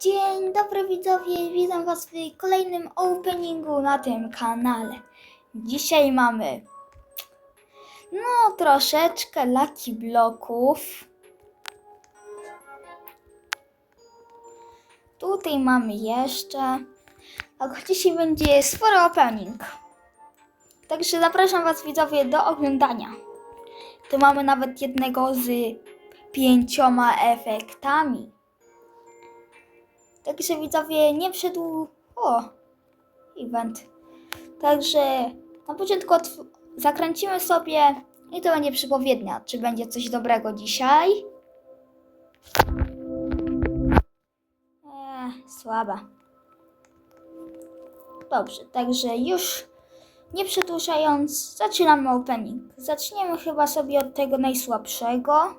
Dzień dobry widzowie, witam was w kolejnym openingu na tym kanale. Dzisiaj mamy no troszeczkę laki bloków. Tutaj mamy jeszcze, a dzisiaj będzie spory opening. Także zapraszam was widzowie do oglądania. Tu mamy nawet jednego z pięcioma efektami. Także widzowie nie wszedł. O! Event. Także na początku otw- zakręcimy sobie i to będzie przypowiednia, czy będzie coś dobrego dzisiaj. Eee, słaba. Dobrze, także już nie przedłużając, zaczynamy opening. Zaczniemy chyba sobie od tego najsłabszego.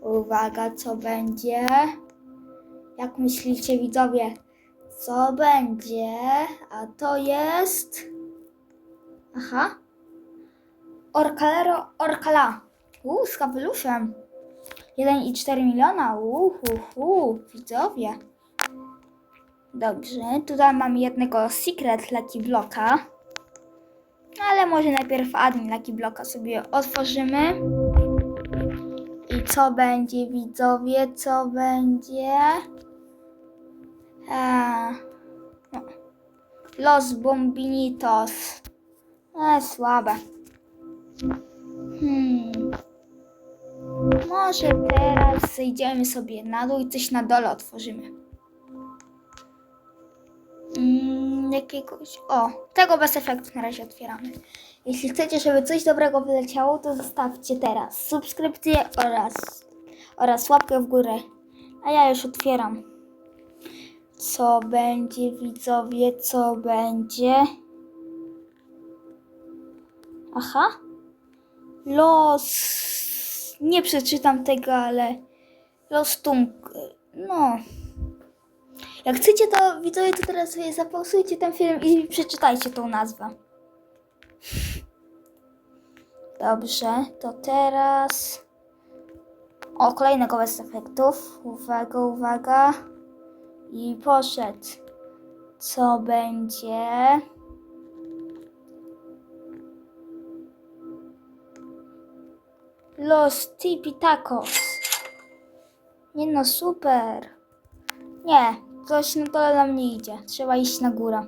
Uwaga, co będzie? Jak myślicie, widzowie, co będzie? A to jest. Aha. Orcalero Orcala. Uuu, z kapeluszem. 1,4 miliona. Uhu, widzowie. Dobrze, tutaj mam jednego Secret Lucky Blocka. Ale może najpierw admin Lucky Blocka sobie otworzymy. I co będzie, widzowie? Co będzie? Eee, no. Los Bombinitos. E, słabe. Hmm. Może teraz zejdziemy sobie na dół i coś na dole otworzymy. Mm, jakiegoś. O, tego bez efektu na razie otwieramy. Jeśli chcecie, żeby coś dobrego wyleciało, to zostawcie teraz subskrypcję oraz, oraz łapkę w górę. A ja już otwieram. Co będzie, widzowie, co będzie? Aha. Los. Nie przeczytam tego, ale. Los Tung. No. Jak chcecie, to widzowie, to teraz sobie zapauzujcie ten film i przeczytajcie tą nazwę. Dobrze, to teraz. O, kolejnego bez efektów. Uwaga, uwaga. I poszedł. Co będzie? Los Tipitacos. Nie no, super. Nie, coś na dole nam nie idzie. Trzeba iść na górę.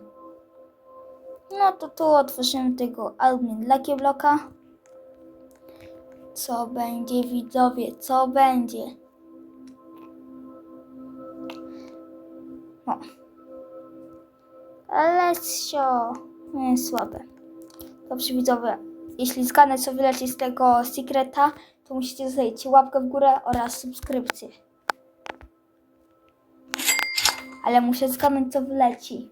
No to tu otworzymy tego admin Lucky Blocka. Co będzie, widzowie? Co będzie? Alessio. Nie, słabe. Dobrze, widzowie. Jeśli zgadnę, co wyleci z tego sekreta, to musicie zostawić łapkę w górę oraz subskrypcję. Ale muszę zgadnąć, co wyleci.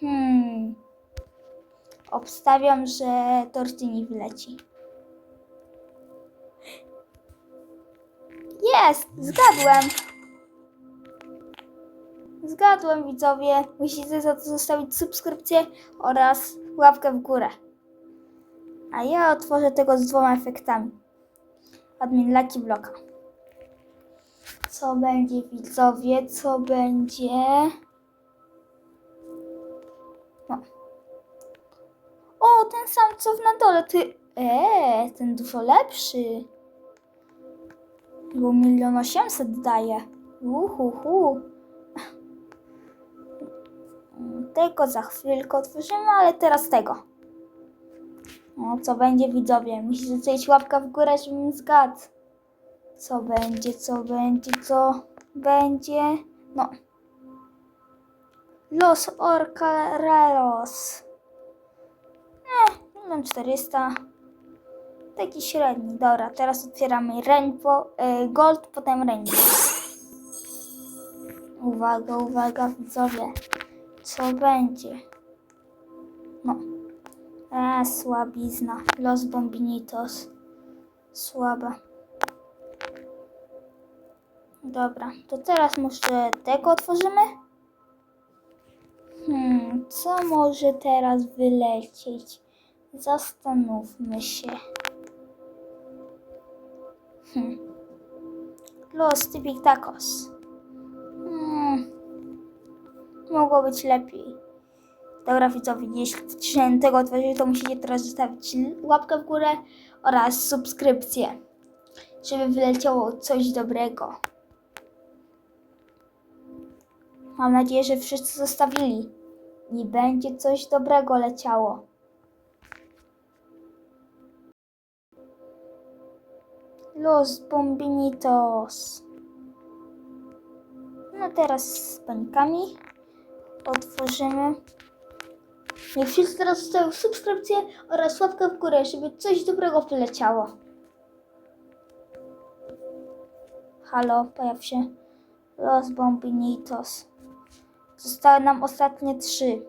Hmm. Obstawiam, że Tortini wyleci. Jest! Zgadłem! Zgadłem, widzowie. Musicie za to zostawić subskrypcję oraz łapkę w górę. A ja otworzę tego z dwoma efektami. Admin Lucky Blocka. Co będzie, widzowie? Co będzie? No. O, ten sam co na dole. Ty... Eee, ten dużo lepszy. Bo milion osiemset daje. Uhuhu. Tego za chwilkę otworzymy, ale teraz tego. No, co będzie widzowie? Musicie zostawić łapkę w górę, żebym zgadł. Co będzie, co będzie, co będzie? No. Los Orcarelos. Eh, milion 400. Taki średni. Dobra, teraz otwieramy Rainbow, e, Gold, potem Rainbow. Uwaga, uwaga, widzowie. Co będzie? No. E, słabizna. Los Bombinitos. Słaba. Dobra, to teraz może tego otworzymy? Hmm, co może teraz wylecieć? Zastanówmy się. Hmm. Los Typic Tacos. Mogło być lepiej. Dobra widzowie, jeśli chcecie tego otworzyć, to musicie teraz zostawić łapkę w górę oraz subskrypcję, żeby wyleciało coś dobrego. Mam nadzieję, że wszyscy zostawili i będzie coś dobrego leciało. Los Bombinitos. No teraz z panikami otworzymy. Niech wszyscy teraz zostawią subskrypcję oraz łapkę w górę, żeby coś dobrego wyleciało. Halo, pojaw się. Los Bombinitos. Zostały nam ostatnie trzy.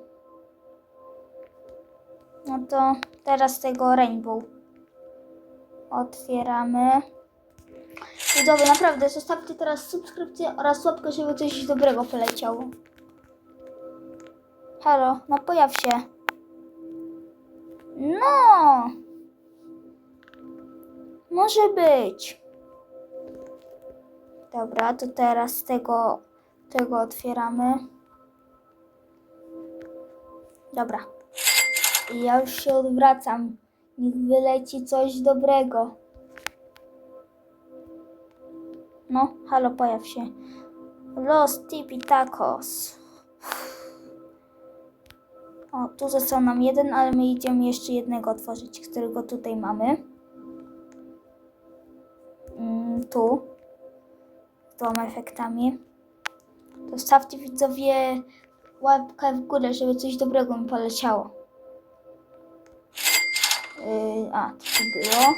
No to teraz tego Rainbow. Otwieramy. Widzowie, naprawdę, zostawcie teraz subskrypcję oraz łapkę, żeby coś dobrego poleciało. Halo, no pojaw się. No! Może być. Dobra, to teraz tego, tego otwieramy. Dobra. I ja już się odwracam. Niech wyleci coś dobrego. No, halo, pojaw się. Los Tipi Tacos. O, tu został nam jeden, ale my idziemy jeszcze jednego otworzyć, którego tutaj mamy. Mm, tu. Z dwoma efektami. To stawcie widzowie łapkę w górę, żeby coś dobrego mi poleciało. Yy, a, to było.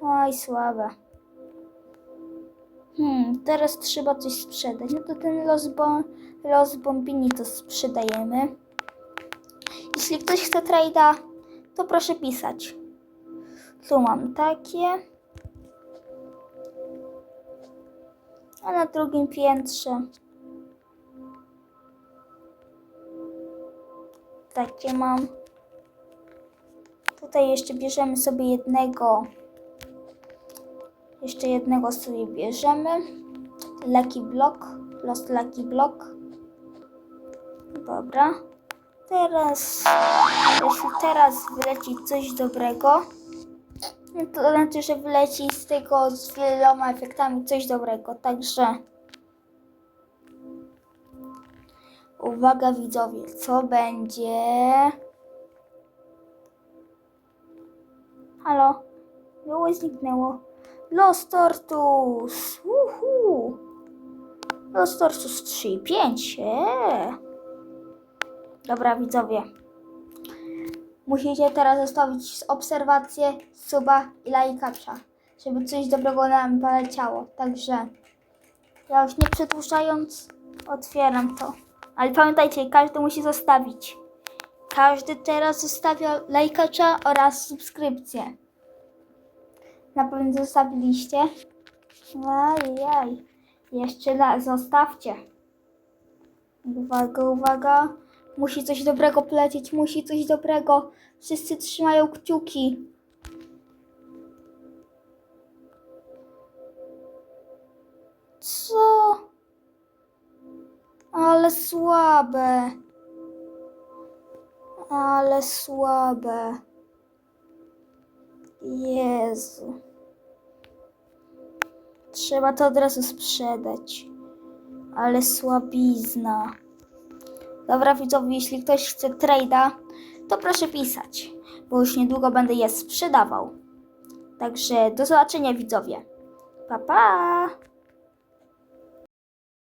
Oj, słabe. Hmm, teraz trzeba coś sprzedać. No to ten los, bo, los bombini to sprzedajemy. Jeśli ktoś chce trade'a, to proszę pisać. Tu mam takie. A na drugim piętrze takie mam. Tutaj jeszcze bierzemy sobie jednego. Jeszcze jednego sobie bierzemy. Lucky Block. Lost Lucky Block. Dobra. Teraz, jeśli teraz wyleci coś dobrego, no to znaczy, że wyleci z tego z wieloma efektami coś dobrego. Także uwaga widzowie, co będzie? Halo? Było zniknęło. Los Tortus! Uhu! Los Tortus 3 i 5. Eee. Dobra widzowie. Musicie teraz zostawić obserwację, suba i lajkacza, żeby coś dobrego nam poleciało. Także ja już nie przedłużając, otwieram to. Ale pamiętajcie, każdy musi zostawić. Każdy teraz zostawia lajkacza oraz subskrypcję. Na pewno zostawiliście. Ajaj. Jeszcze na, zostawcie. Uwaga, uwaga. Musi coś dobrego polecieć, musi coś dobrego. Wszyscy trzymają kciuki. Co? Ale słabe. Ale słabe. Jezu. Trzeba to od razu sprzedać. Ale słabizna. Dobra widzowie, jeśli ktoś chce trade'a, to proszę pisać, bo już niedługo będę je sprzedawał. Także do zobaczenia widzowie. Pa pa!